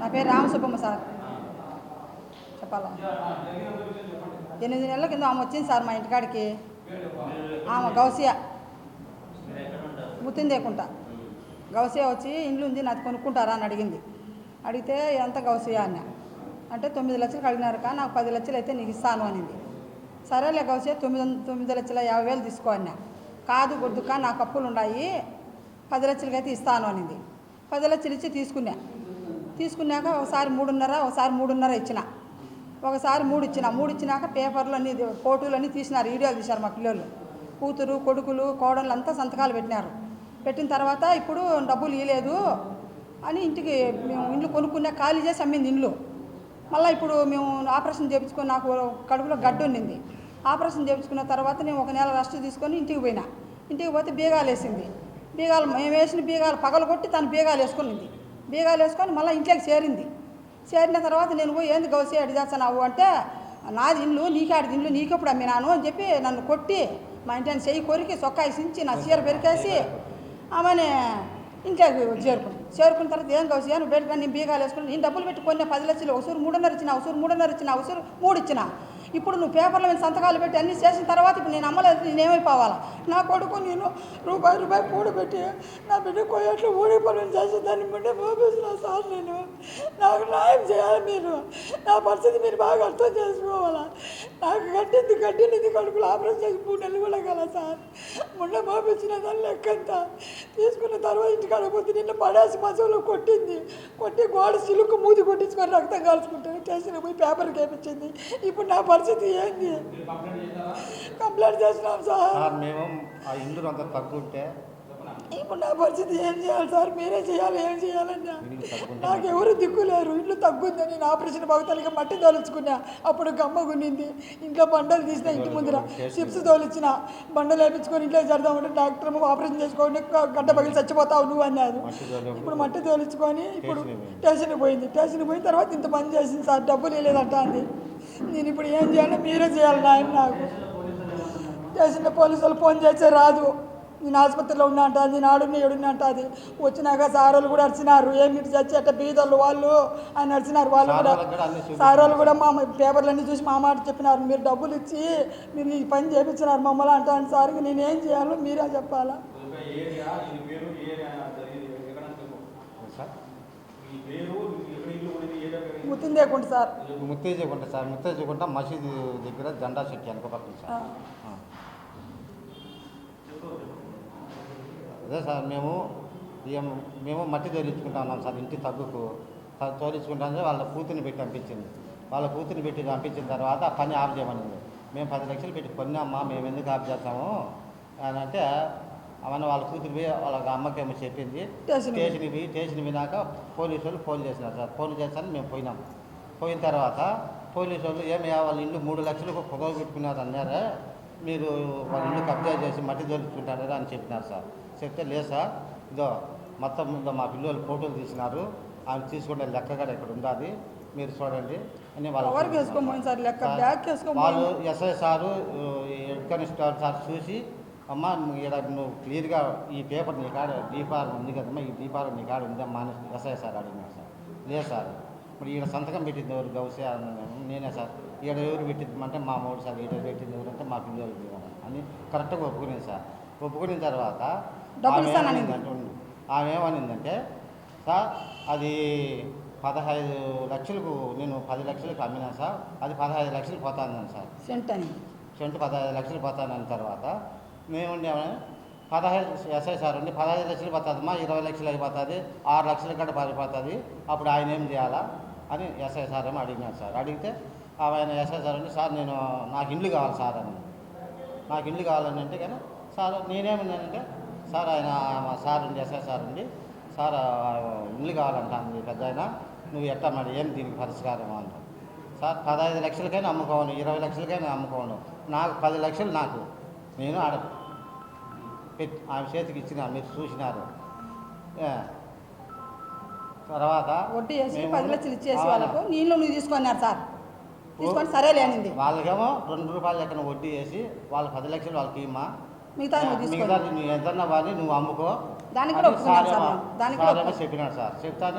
నా పేరు రామసుబ్బమ్మ సార్. చెప్పాలా? ఎనిమిది నెలల కింద ఆమె వచ్చింది సార్ మా ఇంటికాడికి. ఆమె గౌసియా. ముత్తిందేకుంటా గౌసియా వచ్చి ఇండ్లు ఉంది నాది కొనుక్కుంటారా? అని అడిగింది. అడిగితే ఎంత గౌసియా? అన్న. అంటే తొమ్మిది లక్షలు అడిగినారు కా నాకు పది లక్షలు అయితే నీకు ఇస్తాను అనింది. సరేలే గౌసియా తొమ్మిది తొమ్మిది లక్షల యాభై వేలు తీసుకో అన్న. కాదు గుర్తుక నాకు అప్పులు ఉన్నాయి పది లక్షలకైతే ఇస్తాను అనింది. పది లక్షలు ఇచ్చి తీసుకున్నా. తీసుకున్నాక ఒకసారి మూడున్నర ఒకసారి మూడున్నర ఇచ్చిన. ఒకసారి మూడు ఇచ్చిన మూడు ఇచ్చినాక పేపర్లు అన్ని ఫోటోలు అన్నీ తీసినారు వీడియోలు తీశారు మా పిల్లలు కూతురు కొడుకులు కోడళ్ళు అంతా సంతకాలు పెట్టినారు. పెట్టిన తర్వాత ఇప్పుడు డబ్బులు ఇవ్వలేదు అని ఇంటికి మేము ఇండ్లు కొనుక్కున్నా ఖాళీ చేసి అమ్మింది ఇండ్లు. మళ్ళీ ఇప్పుడు మేము ఆపరేషన్ చేయించుకొని నాకు కడుపులో గడ్డ ఉండింది. ఆపరేషన్ చేయించుకున్న తర్వాత నేను ఒక నెల రెస్ట్ తీసుకొని ఇంటికి పోయినా. ఇంటికి పోతే బీగాలు వేసింది. బీగాలు మేము వేసిన బీగాలు పగలగొట్టి తను బీగాలు వేసుకునింది. బీగాలు వేసుకొని మళ్ళీ ఇంట్లోకి చేరింది. చేరిన తర్వాత నేను పోయి ఏంది గౌసి అడి చేస్తున్నావు? అంటే నాది ఇల్లు నీకే ఆడిది ఇల్లు నీకెప్పుడు అమ్మినాను అని చెప్పి నన్ను కొట్టి మా ఇంటిని చెయ్యి కొరికి సొక్కాయి సించి నా చీర పెరికేసి ఆమెనే ఇంట్లోకి చేరుకుంది చేరుకున్న తర్వాత ఏం కౌసి నువ్వు బయటకు నేను బీగాలు వేసుకుని నేను డబ్బులు పెట్టి కొన్ని పది లక్షలు ఒకసారి మూడున్నర ఇచ్చిన ఒకసారి మూడున్నర ఇచ్చిన ఒకసారి మూడు ఇచ్చిన ఇప్పుడు నువ్వు పేపర్ల మీద సంతకాలు పెట్టి అన్నీ చేసిన తర్వాత ఇప్పుడు నేను అమ్మలేదు నేను ఏమైపోవాలా? నా కొడుకు నేను రూపాయి రూపాయి పూడబెట్టి నా బిడ్డ కొయ్యట్లు ఊడి పనులు చేసి దాన్ని బిడ్డ మోపేసిన సార్ నేను. నాకు న్యాయం చేయాలి మీరు. నా పరిస్థితి మీరు బాగా అర్థం చేసుకోవాలా? నాకు గట్టింది గట్టినది కడుపులో ఆపరేషన్ చేసి మూడు నెలలు కూడా కదా సార్. ముండ మోపించిన దాని లెక్కంత తీసుకున్న తర్వాత ఇంటి పోతే నిన్న పడేసి మసంలో కొట్టింది. కొట్టి గోడ సిలుకు మూతి కొట్టించుకొని రక్తం కాల్చుకుంటాను స్టేషన్కి పోయి పేపర్ కేపించింది. ఇప్పుడు నా పరిస్థితి ఏంది? కంప్లైంట్ చేసినాం సార్. సార్ మేము ఆ ఇందులో అంత తగ్గుంటే ఇప్పుడు నా పరిస్థితి ఏం చేయాలి సార్? మీరే చేయాలి ఏం చేయాలన్నా? ఇల్లు తగ్గుంటే నాకు ఎవరు దిక్కులేరు. ఇల్లు తగ్గుందని నేను ఆపరేషన్ భక్తులకి మట్టి తోలుచుకున్నా. అప్పుడు గమ్మగున్నింది ఇంట్లో బండలు తీసిన ఇంటి ముందర చిప్స్ తోలిచ్చిన. బండలు వేపించుకొని ఇంట్లో చేద్దామంటే డాక్టర్ ఆపరేషన్ చేసుకొని గ- గడ్డ పగిలి చచ్చిపోతావు నువ్వు అన్నారు. ఇప్పుడు మట్టి తోలించుకొని ఇప్పుడు స్టేషన్కి పోయింది. స్టేషన్కి పోయిన తర్వాత ఇంత పని చేసింది సార్. డబ్బులు ఇవ్వలేదంట అంది. నేను ఇప్పుడు ఏం చేయాలి మీరే చేయాలి నాయన నాకు. స్టేషన్లో పోలీసు వాళ్ళు ఫోన్ చేస్తే రాదు. నేను ఆసుపత్రిలో ఉన్నా అంట నేను ఆడున్న ఏడున్నా అంట అది వచ్చినాక సార్ వాళ్ళు కూడా అరిచినారు ఏమి చచ్చేట బీదోళ్ళు వాళ్ళు అని అరిచినారు వాళ్ళు కూడా. వాళ్ళకి కూడా అన్ని చూపించారు. సార్ వాళ్ళు కూడా మా పేపర్లన్నీ చూసి మా మాట చెప్పినారు. మీరు డబ్బులు ఇచ్చి మీరు ఈ పని చేయించినారు మమ్మల్ని అంటాను సార్ నేను ఏం చేయాలో మీరే చెప్పాలా? ముత్తిందేకుంట సార్. ముత్తేజకుంట సార్. ముత్తేజకుంట మసీదు దగ్గర జెండా చెట్టు వెనక పక్కన సార్ ఆ. ఆ. అదే సార్ మేము మేము మట్టి తోలించుకుంటా ఉన్నాం సార్ ఇంటి తగ్గుకు. త- తోలించుకుంటానే వాళ్ళ కూతుర్ని పెట్టి పంపించింది. వాళ్ళ కూతుర్ని పెట్టి పంపించిన తర్వాత ఆ పని ఆఫ్ చేయమనింది. మేము పది లక్షలు పెట్టి కొన్నామ్మా మేము ఎందుకు ఆఫ్ చేస్తాము? అని అంటే అవన్నీ వాళ్ళ కూతురు పోయి వాళ్ళ అమ్మకేమో చెప్పింది. స్టేషన్కి స్టేషన్కి పోయి స్టేషన్ పోయినాక పోలీసు వాళ్ళు ఫోన్ చేసినారు సార్. ఫోన్ చేస్తాను మేము పోయినాం. పోయిన తర్వాత పోలీసు వాళ్ళు ఏమయ్యా వాళ్ళ ఇల్లు మూడు లక్షలకు పొగవ పెట్టుకున్నారు అన్నారే. మీరు వాళ్ళ ఇల్లు కబ్జా చేసి మట్టి దొరుకుతుంటారా అని చెప్పినారు సార్. చెప్తే లేదు సార్. ఇదో మొత్తం ఇదో మా పిల్లలు ఫోటోలు తీసినారు. ఆమె తీసుకుంటే లెక్క కూడా ఇక్కడ ఉండాలి. మీరు చూడండి. అని వాళ్ళు SI sir head constable sir చూసి అమ్మ ఇక్కడ నువ్వు క్లియర్గా ఈ పేపర్ నీ కాడ దీపాలు ఉంది కదమ్మా ఈ దీపాలు నీ కాడ ఉందమ్మా అని ఎస్ఐ సార్ అడిగినారు సార్. లేదు సార్. ఇప్పుడు ఈడ సంతకం పెట్టింది ఎవరు? గౌసే నేనే సార్. ఈడ ఎవరు పెట్టింది అంటే మా మూడు సార్ ఈడ పెట్టింది ఎవరంటే మా పిల్లలు. అని కరెక్ట్గా ఒప్పుకునేది సార్. ఒప్పుకున్న తర్వాత డబ్బులు ఆమె. ఏమనిందంటే ఉండు. ఆమె ఏమనిందంటే సార్ అది పదహైదు లక్షలకు నేను పది లక్షలకు అమ్మినా సార్ అది పదహైదు లక్షలు పోతాను సార్. సెంట్ అని. సెంటు పదహైదు లక్షలు పోతానన్న తర్వాత మేము ఉండేమని పదహైదు ఎస్ఐ సార్ ఉండి పదహైదు లక్షలు పోతుందమ్మా ఇరవై లక్షలు అయిపోతుంది ఆరు లక్షల కంటే పడిపోతుంది అప్పుడు ఆయన ఏం చేయాలా? అని ఎస్ఐ సార్ ఏమో అడిగినారు సార్. అడిగితే ఆయన ఎస్ఐ సార్ ఉండి సార్ నేను నాకు ఇండ్లు కావాలి సార్ అని. నాకు ఇండ్లు కావాలని అంటే కానీ సార్ నేనేమన్నానంటే సార్ ఆయన మా సార్ ఉండి ఎస్ఐ సార్ ఉండి సార్ ఇల్లు కావాలంటాను పెద్ద ఆయన. నువ్వు ఎట్టా మరి ఏం దీనికి పరిష్కారం అంటాను సార్ పదహైదు లక్షలకైనా అమ్ముకోను ఇరవై లక్షలకైనా అమ్ముకోను నాకు పది లక్షలు నాకు. నేను ఆడ పెట్టి ఆమె చేతికి ఇచ్చిన మీరు చూసినారు. తర్వాత వడ్డీ వేసి పది లక్షలు ఇచ్చేసి. వాళ్ళకు నీళ్ళు నువ్వు తీసుకున్నారు సార్. తీసుకొని సరేలే అనింది వాళ్ళకేమో రెండు రూపాయలు లెక్కన వడ్డీ వేసి వాళ్ళ పది లక్షలు వాళ్ళకి ఇమ్మా. మిగతా నువ్వు తీసుకో. మిగతా నువ్వు వాడి నువ్వు అమ్ముకో. దానికి కూడా ఒప్పుకున్నాను సార్ నేను. దానికి కూడా చెప్పినాడు సార్. చెప్తాను.